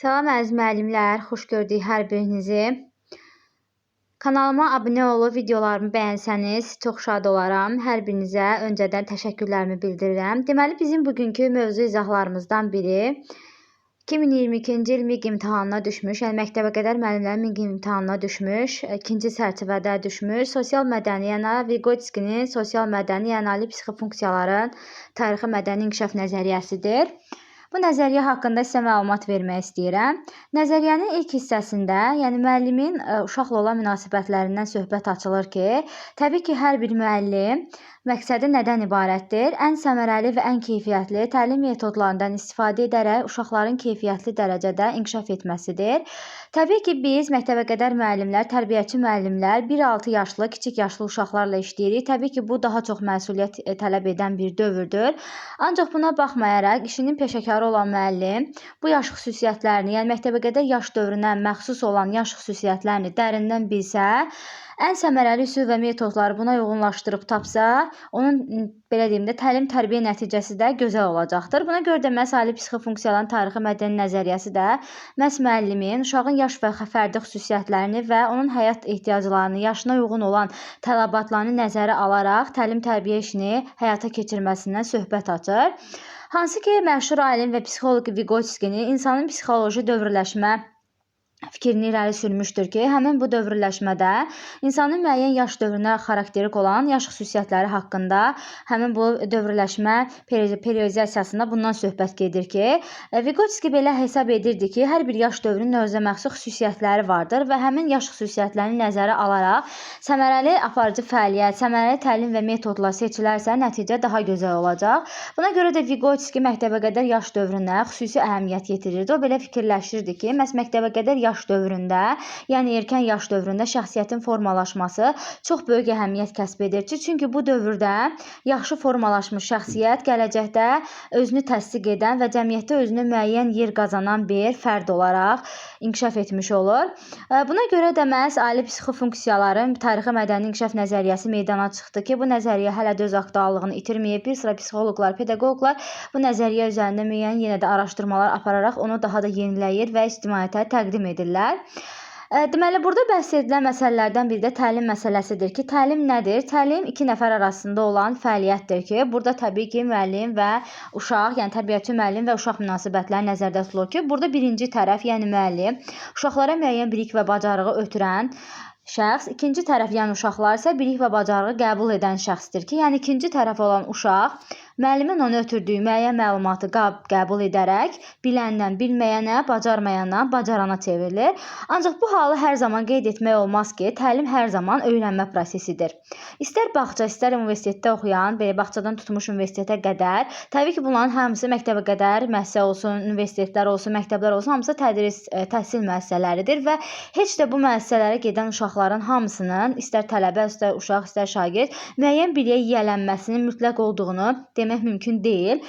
Salam əziz müəllimlər, xoş gördük hər birinizi. Kanalıma abunə olub videolarımı bəyənsəniz çox şad olaram. Hər birinizə öncədən təşəkkürlərimi bildirirəm. Deməli bizim bugünkü mövzu izahlarımızdan biri 2022-ci il MİQ imtahanına düşmüş, yəni məktəbə qədər müəllimlərin MİQ imtahanına düşmüş, ikinci çərçivədə düşmüş sosial mədəni, yəni Vygotskyinin sosial mədəni, yəni ali psixi funksiyaların tarixi mədəni inkişaf nəzəriyyəsidir. Bu nəzəriyyə haqqında sizə məlumat vermək istəyirəm. Nəzəriyyənin ilk hissəsində, yəni müəllimin e, uşaqla olan münasibətlərindən söhbət açılır ki, təbii ki, hər bir müəllim məqsədi nədən ibarətdir? Ən səmərəli və ən keyfiyyətli təlim metodlarından istifadə edərək uşaqların keyfiyyətli dərəcədə inkişaf etməsidir. Təbii ki, biz məktəbəqədər müəllimlər, tərbiyəçi müəllimlər 1-6 yaşlı, kiçik yaşlı uşaqlarla işləyirik. Təbii ki, bu daha çox məsuliyyət e, tələb edən bir dövrdür. Ancaq buna baxmayaraq işinin peşəkarı olan müəllim bu yaş xüsusiyyətlərini, yəni məktəbəqədər yaş dövrünə məxsus olan yaş xüsusiyyətlərini dərindən bilsə, ən səmərəli üsul və metodları buna uyğunlaşdırıb tapsa, onun belə deyim də təlim-tərbiyə nəticəsi də gözəl olacaqdır. Buna görə də məhz ali psixi funksiyaların tarixi mədəni nəzəriyyəsi də məhz müəllimin uşağın yaş və fərdi xüsusiyyətlərini və onun həyat ehtiyaclarını, yaşına uyğun olan tələbatlarını nəzərə alaraq təlim-tərbiyə işini həyata keçirməsindən söhbət açır. Hansı ki, məşhur alim və psixoloq Vygotskyinin insanın psixoloji dövrləşmə fikrini irəli sürmüşdür ki, həmin bu dövrləşmədə insanın müəyyən yaş dövrünə xarakterik olan yaş xüsusiyyətləri haqqında həmin bu dövrləşmə periodizasiyasında bundan söhbət gedir ki, e, Vygotsky belə hesab edirdi ki, hər bir yaş dövrünün özünə məxsus xüsusiyyətləri vardır və həmin yaş xüsusiyyətlərini nəzərə alaraq səmərəli aparıcı fəaliyyət, səmərəli təlim və metodlar seçilərsə, nəticə daha gözəl olacaq. Buna görə də Vygotsky məktəbəqədər yaş dövrünə xüsusi əhəmiyyət yetirirdi. O belə fikirləşirdi ki, məs məktəbəqədər yaş yaş dövründə, yəni erkən yaş dövründə şəxsiyyətin formalaşması çox böyük əhəmiyyət kəsb edir. Çünki bu dövrdə yaxşı formalaşmış şəxsiyyət gələcəkdə özünü təsdiq edən və cəmiyyətdə özünə müəyyən yer qazanan bir fərd olaraq inkişaf etmiş olur. Buna görə də məhz ali psixi funksiyaların tarixi mədəni inkişaf nəzəriyyəsi meydana çıxdı ki, bu nəzəriyyə hələ də öz aktuallığını itirməyib. Bir sıra psixoloqlar, pedaqoqlar bu nəzəriyyə üzərində müəyyən yenə də araşdırmalar apararaq onu daha da yeniləyir və ictimaiyyətə təqdim edirlər. Deməli, burada bəhs edilən məsələlərdən biri də təlim məsələsidir ki, təlim nədir? Təlim iki nəfər arasında olan fəaliyyətdir ki, burada təbii ki, müəllim və uşaq, yəni tərbiyəçi müəllim və uşaq münasibətləri nəzərdə tutulur ki, burada birinci tərəf, yəni müəllim, uşaqlara müəyyən bilik və bacarığı ötürən şəxs, ikinci tərəf, yəni uşaqlar isə bilik və bacarığı qəbul edən şəxsdir ki, yəni ikinci tərəf olan uşaq Müəllimin ona ötürdüyü müəyyən məlumatı qəbul edərək biləndən bilməyənə, bacarmayandan bacarana çevrilir. Ancaq bu halı hər zaman qeyd etmək olmaz ki, təlim hər zaman öyrənmə prosesidir. İstər bağça, istər universitetdə oxuyan, belə bağçadan tutmuş universitetə qədər, təbii ki, bunların hamısı məktəbə qədər müəssisə olsun, universitetlər olsun, məktəblər olsun, hamısı tədris e, təhsil müəssisələridir və heç də bu müəssisələrə gedən uşaqların hamısının istər tələbə, istər uşaq, istər şagird müəyyən biliyə yiyələnməsinin mütləq olduğunu demək demək mümkün deyil.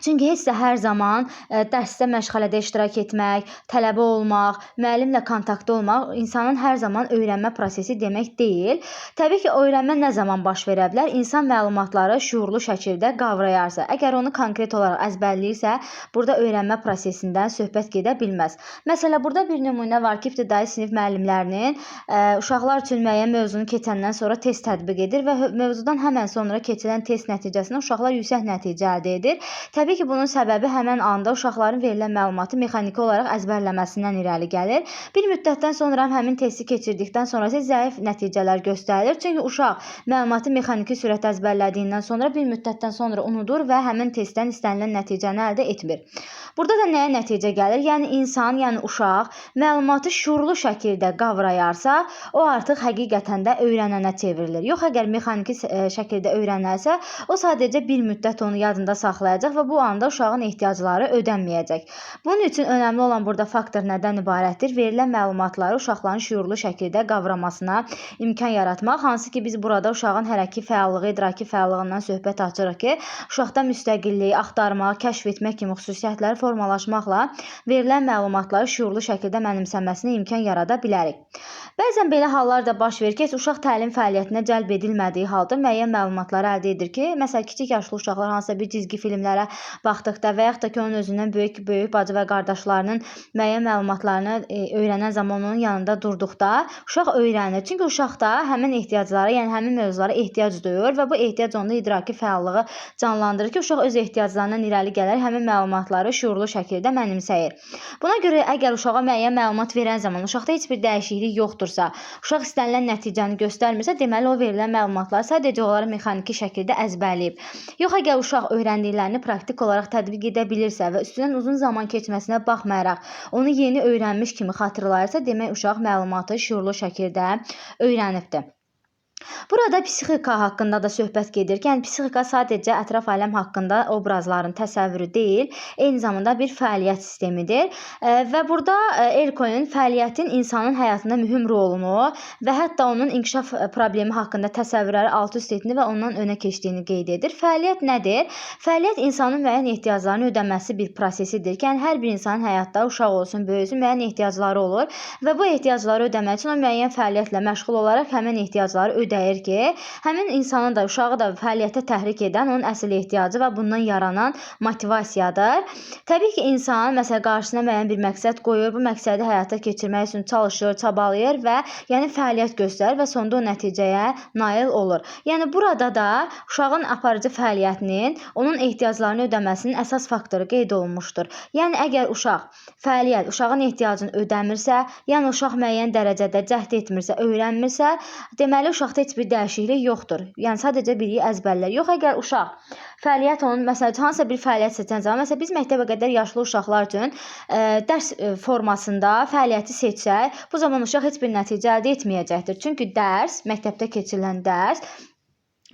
Çünki də hər zaman ə, e, dərsdə məşğələdə iştirak etmək, tələbə olmaq, müəllimlə kontaktda olmaq insanın hər zaman öyrənmə prosesi demək deyil. Təbii ki, öyrənmə nə zaman baş verə bilər? İnsan məlumatları şuurlu şəkildə qavrayarsa, əgər onu konkret olaraq əzbərləyirsə, burada öyrənmə prosesindən söhbət gedə bilməz. Məsələn, burada bir nümunə var ki, ibtidai sinif müəllimlərinin ə, e, uşaqlar üçün müəyyən mövzunu keçəndən sonra test tətbiq edir və mövzudan həmən sonra keçirilən test nəticəsində uşaqlar yüksək nəticə əldə edir. Təbii Təbii ki, bunun səbəbi həmin anda uşaqların verilən məlumatı mexaniki olaraq əzbərləməsindən irəli gəlir. Bir müddətdən sonra həmin testi keçirdikdən sonra isə zəif nəticələr göstərilir. Çünki uşaq məlumatı mexaniki sürətdə əzbərlədiyindən sonra bir müddətdən sonra unudur və həmin testdən istənilən nəticəni əldə etmir. Burada da nəyə nəticə gəlir? Yəni insan, yəni uşaq məlumatı şuurlu şəkildə qavrayarsa, o artıq həqiqətən də öyrənənə çevrilir. Yox, əgər mexaniki e, şəkildə öyrənərsə, o sadəcə bir müddət onu yadında saxlayacaq və bu anda uşağın ehtiyacları ödənməyəcək. Bunun üçün önəmli olan burada faktor nədən ibarətdir? Verilən məlumatları uşaqların şuurlu şəkildə qavramasına imkan yaratmaq, hansı ki biz burada uşağın hərəki fəallığı, idraki fəallığından söhbət açırıq ki, uşaqda müstəqillik, axtarmaq, kəşf etmək kimi xüsusiyyətləri formalaşmaqla verilən məlumatları şuurlu şəkildə mənimsəməsinə imkan yarada bilərik. Bəzən belə hallar da baş verir ki, uşaq təlim fəaliyyətinə cəlb edilmədiyi halda müəyyən məlumatları əldə edir ki, məsələn, kiçik yaşlı uşaqlar hansısa bir cizgi filmlərə baxdıqda və yaxud da ki, onun özündən böyük böyük bacı və qardaşlarının müəyyən məlumatlarını e, öyrənən zaman onun yanında durduqda uşaq öyrənir. Çünki uşaqda həmin ehtiyaclara, yəni həmin mövzulara ehtiyac duyur və bu ehtiyac onda idraki fəallığı canlandırır ki, uşaq öz ehtiyaclarından irəli gələr, həmin məlumatları şuurlu şəkildə mənimsəyir. Buna görə əgər uşağa müəyyən məlumat verən zaman uşaqda heç bir dəyişiklik yoxdursa, uşaq istənilən nəticəni göstərmirsə, deməli o verilən məlumatları sadəcə olaraq mexaniki şəkildə əzbərləyib. Yox, əgər uşaq öyrəndiklərini praktik olaraq tətbiq edə bilirsə və üstündən uzun zaman keçməsinə baxmayaraq onu yeni öyrənmiş kimi xatırlayırsa, demək uşaq məlumatı şuurlu şəkildə öyrənibdir. Burada psixika haqqında da söhbət gedir ki, yəni psixika sadəcə ətraf aləm haqqında obrazların təsəvvürü deyil, eyni zamanda bir fəaliyyət sistemidir. Və burada Elkonin fəaliyyətin insanın həyatında mühüm rolunu və hətta onun inkişaf problemi haqqında təsəvvürləri alt-üst etdiyini və ondan önə keçdiyini qeyd edir. Fəaliyyət nədir? Fəaliyyət insanın müəyyən ehtiyaclarını ödəməsi bir prosesidir ki, yəni hər bir insanın həyatda uşaq olsun, böyük olsun, müəyyən ehtiyacları olur və bu ehtiyacları ödəmək üçün o müəyyən fəaliyyətlə məşğul olaraq həmin ehtiyacları ödəyir ödəyir ki, həmin insanı da, uşağı da fəaliyyətə təhrik edən onun əsl ehtiyacı və bundan yaranan motivasiyadır. Təbii ki, insan məsələn qarşısına müəyyən bir məqsəd qoyur, bu məqsədi həyata keçirmək üçün çalışır, çabalayır və yəni fəaliyyət göstərir və sonda o nəticəyə nail olur. Yəni burada da uşağın aparıcı fəaliyyətinin onun ehtiyaclarını ödəməsinin əsas faktoru qeyd olunmuşdur. Yəni əgər uşaq fəaliyyət uşağın ehtiyacını ödəmirsə, yəni uşaq müəyyən dərəcədə cəhd etmirsə, öyrənmirsə, deməli uşaqda heç bir dəyişiklik yoxdur. Yəni sadəcə biliyi əzbərlər. Yox, əgər uşaq fəaliyyət onun məsələn hansısa bir fəaliyyət seçən zaman, məsələn biz məktəbə qədər yaşlı uşaqlar üçün ə, e, dərs e, formasında fəaliyyəti seçsək, bu zaman uşaq heç bir nəticə əldə etməyəcəkdir. Çünki dərs, məktəbdə keçirilən dərs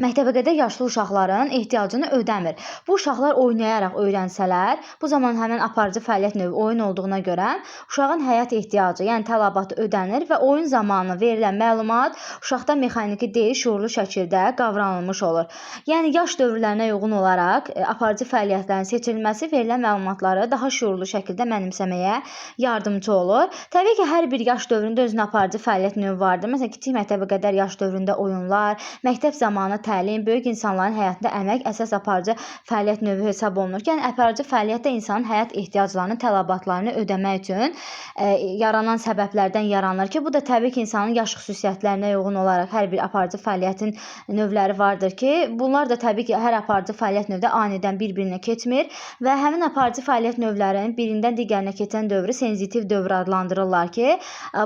məktəbəqədər yaşlı uşaqların ehtiyacını ödəmir. Bu uşaqlar oynayaraq öyrənsələr, bu zaman həmin aparıcı fəaliyyət növü oyun olduğuna görə uşağın həyat ehtiyacı, yəni tələbatı ödənir və oyun zamanı verilən məlumat uşaqda mexaniki deyil, şuurlu şəkildə qavranılmış olur. Yəni yaş dövrlərinə uyğun olaraq e, aparıcı fəaliyyətlərin seçilməsi verilən məlumatları daha şuurlu şəkildə mənimsəməyə yardımcı olur. Təbii ki, hər bir yaş dövründə özünün aparıcı fəaliyyət növü vardır. Məsələn, kiçik məktəbə qədər yaş dövründə oyunlar, məktəb zamanı təlim böyük insanların həyatında əmək əsas aparıcı fəaliyyət növü hesab olunur ki, yəni aparıcı fəaliyyət də insanın həyat ehtiyaclarını, tələbatlarını ödəmək üçün ə, e, yaranan səbəblərdən yaranır ki, bu da təbii ki, insanın yaş xüsusiyyətlərinə uyğun olaraq hər bir aparıcı fəaliyyətin növləri vardır ki, bunlar da təbii ki, hər aparıcı fəaliyyət növü də anidən bir-birinə keçmir və həmin aparıcı fəaliyyət növlərinin birindən digərinə keçən dövrü senzitiv dövr adlandırırlar ki,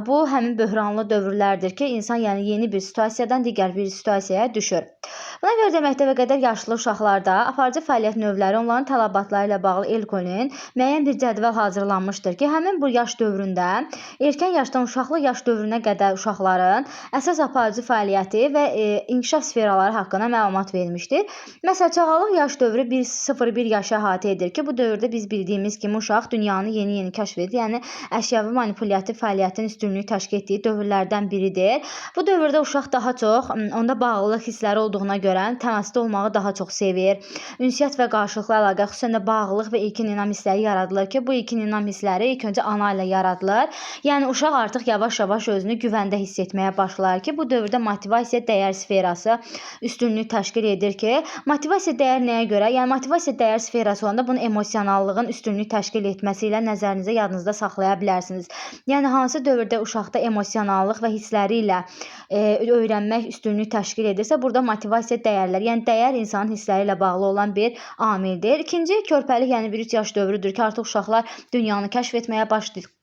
bu həmin böhranlı dövrlərdir ki, insan yəni yeni bir situasiyadan digər bir situasiyaya düşür. Buna görə də məktəbə qədər yaşlı uşaqlarda aparıcı fəaliyyət növləri onların tələbatları ilə bağlı Elkonin müəyyən bir cədvəl hazırlanmışdır ki, həmin bu yaş dövründə erkən yaşdan uşaqlıq yaş dövrünə qədər uşaqların əsas aparıcı fəaliyyəti və e, inkişaf sferaları haqqında məlumat vermişdir. Məsələn, çağalıq yaş dövrü 1-0-1 yaşı əhatə edir ki, bu dövrdə biz bildiyimiz kimi uşaq dünyanı yeni-yeni kəşf edir. Yəni əşyavi manipulyattiv fəaliyyətin üstünlüyü təşkil etdiyi dövrlərdən biridir. Bu dövrdə uşaq daha çox onda bağlılıq hissləri olduğu olduğuna görə təmasda olmağı daha çox sevir. Ünsiyyət və qarşılıqlı əlaqə, xüsusən də bağlılıq və ilkin inam hissləri yaradılır ki, bu ilkin inam hissləri ilk öncə ana ilə yaradılır. Yəni uşaq artıq yavaş-yavaş özünü güvəndə hiss etməyə başlar ki, bu dövrdə motivasiya dəyər sferası üstünlük təşkil edir ki, motivasiya dəyər nəyə görə? Yəni motivasiya dəyər sferası olanda bunun emosionallığın üstünlük təşkil etməsi ilə nəzərinizdə yadınızda saxlaya bilərsiniz. Yəni hansı dövrdə uşaqda emosionallıq və hissləri ilə e, öyrənmək üstünlük təşkil edirsə, burada motivasiya motivasiya dəyərləri, yəni dəyər insanın hissləri ilə bağlı olan bir amildir. İkinci körpəlik, yəni 1-3 yaş dövrüdür ki, artıq uşaqlar dünyanı kəşf etməyə başlayır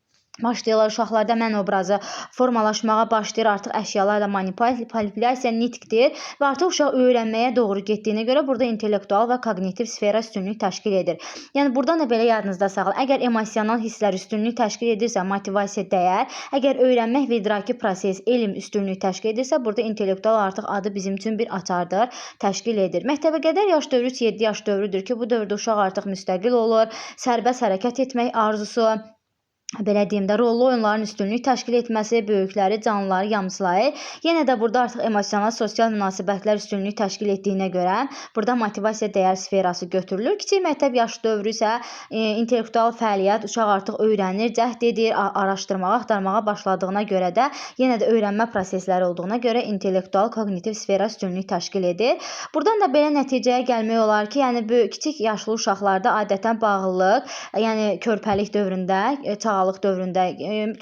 başlayırlar uşaqlarda mən obrazı formalaşmağa başlayır, artıq əşyalarla manipulyasiya, nitqdir və artıq uşaq öyrənməyə doğru getdiyinə görə burada intellektual və koqnitiv sfera üstünlük təşkil edir. Yəni burdan da belə yadınızda saxlayın. Əgər emosional hisslər üstünlük təşkil edirsə, motivasiya dəyər, əgər öyrənmək və idraki proses, elm üstünlük təşkil edirsə, burada intellektual artıq adı bizim üçün bir açardır, təşkil edir. Məktəbə qədər yaş dövrü 7 yaş dövrüdür ki, bu dövrdə uşaq artıq müstəqil olur, sərbəst hərəkət etmək arzusu belə deyim də, rollu oyunların üstünlük təşkil etməsi, böyükləri, canlıları yamsılayır. Yenə də burada artıq emosional, sosial münasibətlər üstünlük təşkil etdiyinə görə burada motivasiya dəyər sferası götürülür. Kiçik məktəb yaşı dövrü isə e, intellektual fəaliyyət uşaq artıq öyrənir, cəhd edir, araşdırmağa, axtarmağa başladığına görə də yenə də öyrənmə prosesləri olduğuna görə intellektual, koqnitiv sfera üstünlük təşkil edir. Burdan da belə nəticəyə gəlmək olar ki, yəni kiçik yaşlı uşaqlarda adətən bağlılıq, yəni körpəlik dövründə, çağ uşaqlıq dövründə,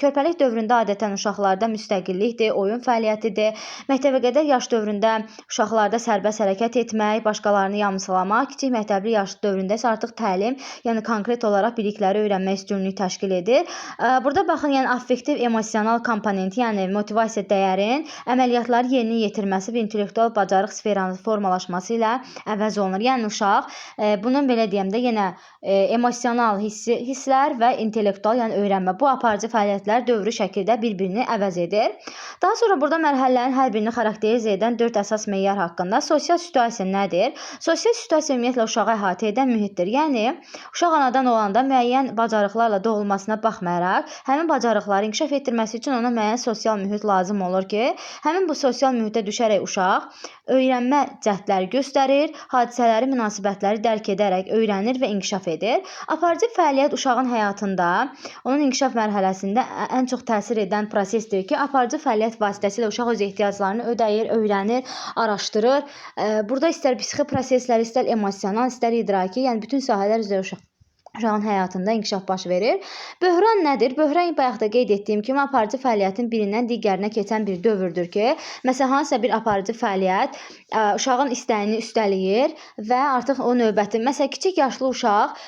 körpəlik dövründə adətən uşaqlarda müstəqillikdir, oyun fəaliyyətidir. Məktəbəqədər yaş dövründə uşaqlarda sərbəst hərəkət etmək, başqalarını yamsılamaq, kiçik məktəbli yaş dövründə isə artıq təlim, yəni konkret olaraq bilikləri öyrənmək üstünlük təşkil edir. Burada baxın, yəni affektiv emosional komponenti, yəni motivasiya dəyərin əməliyyatları yerinə yetirməsi və intellektual bacarıq sferanın formalaşması ilə əvəz olunur. Yəni uşaq bunun belə deyim də yenə emosional hissi, hisslər və intellektual, yəni öyrənmə. Bu aparıcı fəaliyyətlər dövrü şəkildə bir-birini əvəz edir. Daha sonra burada mərhələlərin hər birini xarakterizə edən 4 əsas meyar haqqında sosial situasiya nədir? Sosial situasiya ümumiyyətlə uşağı əhatə edən mühitdir. Yəni uşaq anadan olanda müəyyən bacarıqlarla doğulmasına baxmayaraq, həmin bacarıqları inkişaf etdirməsi üçün ona müəyyən sosial mühit lazım olur ki, həmin bu sosial mühitə düşərək uşaq öyrənmə cəhdləri göstərir, hadisələri, münasibətləri dərk edərək öyrənir və inkişaf edir. Aparıcı fəaliyyət uşağın həyatında, onun inkişaf mərhələsində ən çox təsir edən prosesdir ki, aparıcı fəaliyyət vasitəsilə uşaq öz ehtiyaclarını ödəyir, öyrənir, araşdırır. Burada istər psixi proseslər, istər emosional, istər idraki, yəni bütün sahələr üzrə uşaq uşağın həyatında inkişaf baş verir. Böhran nədir? Böhran bayaq da qeyd etdiyim kimi aparıcı fəaliyyətin birindən digərinə keçən bir dövrdür ki, məsələn hansısa bir aparıcı fəaliyyət uşağın istəyini üstələyir və artıq o növbəti, məsələn kiçik yaşlı uşaq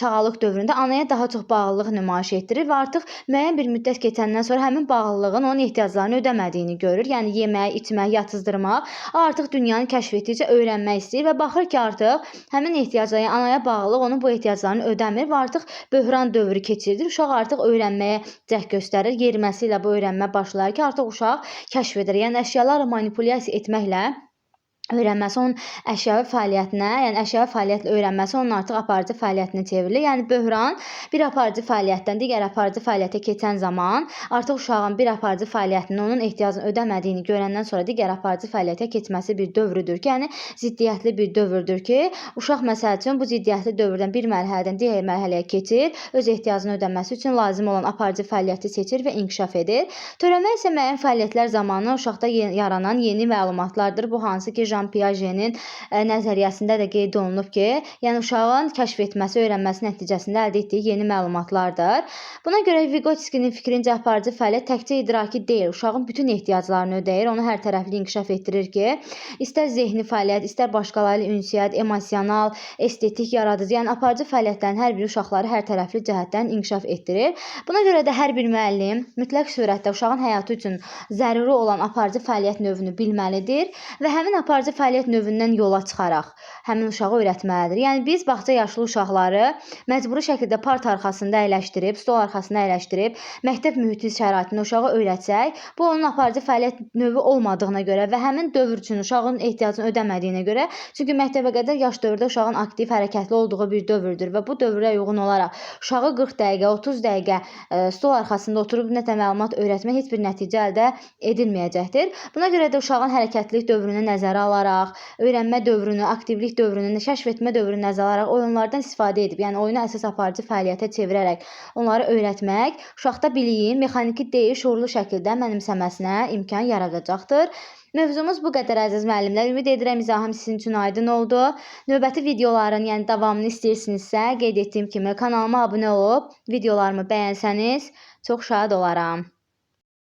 çağalıq dövründə anaya daha çox bağlılıq nümayiş etdirir və artıq müəyyən bir müddət keçəndən sonra həmin bağlılığın onun ehtiyaclarını ödəmədiyini görür. Yəni yemək, içmək, yatızdırmaq, artıq dünyanı kəşf etdikcə öyrənmək istəyir və baxır ki, artıq həmin ehtiyacları, yəni anaya bağlılıq onun bu ehtiyaclarını borclarını ödəmir və artıq böhran dövrü keçirilir. Uşaq artıq öyrənməyə cəhd göstərir. Yeriməsi ilə bu öyrənmə başlayır ki, artıq uşaq kəşf edir. Yəni əşyalarla manipulyasiya etməklə öyrənməsi onun əşyavi fəaliyyətinə, yəni əşyavi fəaliyyətlə öyrənməsi onun artıq aparıcı fəaliyyətinə çevrilir. Yəni böhran bir aparıcı fəaliyyətdən digər aparıcı fəaliyyətə keçən zaman artıq uşağın bir aparıcı fəaliyyətinin onun ehtiyacını ödəmədiyini görəndən sonra digər aparıcı fəaliyyətə keçməsi bir dövrüdür ki, yəni ziddiyyətli bir dövrdür ki, uşaq məsəl üçün bu ziddiyyətli dövrdən bir mərhələdən digər mərhələyə keçir, öz ehtiyacını ödəməsi üçün lazım olan aparıcı fəaliyyəti seçir və inkişaf edir. Törəmə isə müəyyən fəaliyyətlər zamanı uşaqda yaranan yeni məlumatlardır. Bu hansı ki, Jean Piagetin nəzəriyyəsində də qeyd olunub ki, yəni uşağın kəşf etməsi, öyrənməsi nəticəsində əldə etdiyi yeni məlumatlardır. Buna görə Vygotskyinin fikrincə aparıcı fəaliyyət təkcə idraki deyil, uşağın bütün ehtiyaclarını ödəyir, onu hər tərəfli inkişaf etdirir ki, istər zehni fəaliyyət, istər başqaları ilə ünsiyyət, emosional, estetik, yaradıcı, yəni aparıcı fəaliyyətlərin hər biri uşaqları hər tərəfli cəhətdən inkişaf etdirir. Buna görə də hər bir müəllim mütləq surətdə uşağın həyatı üçün zəruri olan aparıcı fəaliyyət növünü bilməlidir və həmin aparıcı aparıcı fəaliyyət növündən yola çıxaraq həmin uşağı öyrətməlidir. Yəni biz bağça yaşlı uşaqları məcburi şəkildə parta arxasında əyləşdirib, stol arxasında əyləşdirib, məktəb mühiti şəraitində uşağı öyrətsək, bu onun aparıcı fəaliyyət növü olmadığına görə və həmin dövr üçün uşağın ehtiyacını ödəmədiyinə görə, çünki məktəbə qədər yaş dövrdə uşağın aktiv, hərəkətli olduğu bir dövrdür və bu dövrə uyğun olaraq uşağı 40 dəqiqə, 30 dəqiqə e, stol arxasında oturub nəsə məlumat öyrətmək heç bir nəticə əldə edilməyəcəkdir. Buna görə də uşağın hərəkətlilik dövrünü nəzərə alaraq alaraq, öyrənmə dövrünü, aktivlik dövrünü, kəşf etmə dövrünü nəzərə alaraq oyunlardan istifadə edib, yəni oyunu əsas aparıcı fəaliyyətə çevirərək onları öyrətmək uşaqda biliyin mexaniki deyil, şuurlu şəkildə mənimsəməsinə imkan yaradacaqdır. Mövzumuz bu qədər əziz müəllimlər. Ümid edirəm izahım sizin üçün aydın oldu. Növbəti videoların, yəni davamını istəyirsinizsə, qeyd etdiyim kimi kanalıma abunə olub videolarımı bəyənsəniz çox şad olaram.